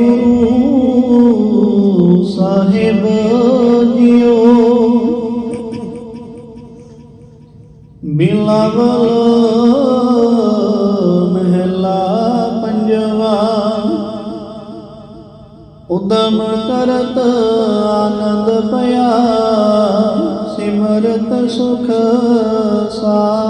ਗੁਰੂ ਸਾਹਿਬ ਜੀਓ। ਬਿਲਾਵਲ ਮਹਿਲਾ ਪੰਜਵਾ। ਉਦਮ ਕਰਤ ਆਨੰਦ ਭਇਆ ਸਿਮਰਤ ਸੁਖ ਸਾ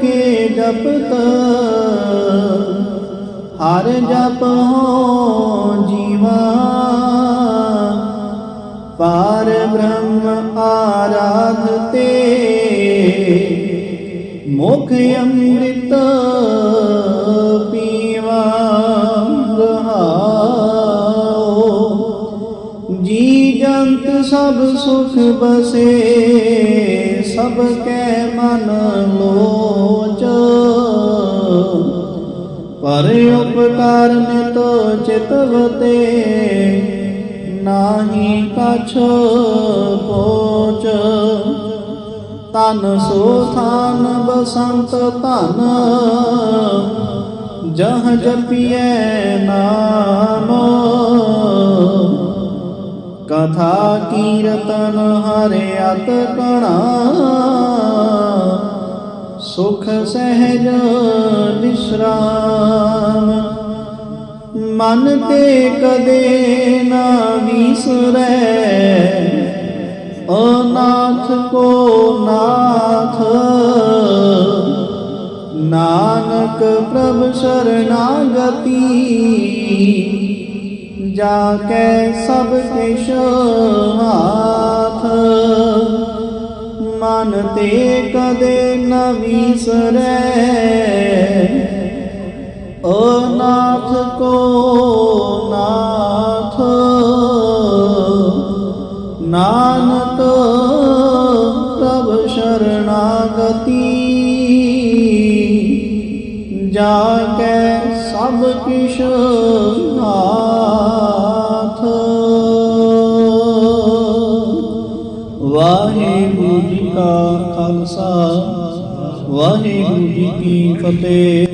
ਕੇ ਜਪਤ। ਹਰ ਜਪ ਹੋ ਜੀਵਾ। ਪਾਰ ਬ੍ਰਹਮ ਆਰਾਧ ਤੇ ਮੁਖ ਅੰਮ੍ਰਿਤ ਪੀਵਾ ਰਹਾਉ ਜੀ ਜੰਤ ਸਭ ਸੁਖ ਬਸੇ, ਸਭ ਕੈ ਮਨ ਲੋਚ ਪਰ ਉਪਕਾਰ ਨਿਤ ਚਿਤਵਤੇ ਨਾਹੀ ਕਛ ਪੋਚ ਤਨ ਸੋ ਥਾਨ ਬਸੰਤ ਧਨ, ਜਹ ਜਪੀਐ ਨਾਮ। ਕਥਾ ਕੀਰਤਨ ਹਰਿ ਅਤ ਕਣਾ, ਸੁਖ ਸਹਿਜ ਵਿਸਰਾਮ ਮਨ ਤੇ ਕਦੇ ਨਾ ਵਿਸਰੈ ਅਨਾਥ ਕੋ ਨਾਥ। ਨਾਨਕ ਪ੍ਰਭ ਸ਼ਰਨਾਗਤੀ। ਜਾ ਕੇ ਸਭ ਕਿਛ ਹਾਥ। ਮਨ ਤੇ ਕਦੇ ਨ ਵਿਸਰੈ ਅਨਾਥ ਕੋ ਨਾਥ। ਨਾਨਕ ਪ੍ਰਭ ਸ਼ਰਨਾਗਤੀ ਜਾ ਕੇ ਸਭ ਕਿਛ ਹਾਥ ਵਾਹਿਗੁਰੂ ਜੀ ਕਾ ਖਾਲਸਾ, ਵਾਹਿਗੁਰੂ ਜੀ ਕੀ ਫਤਿਹ।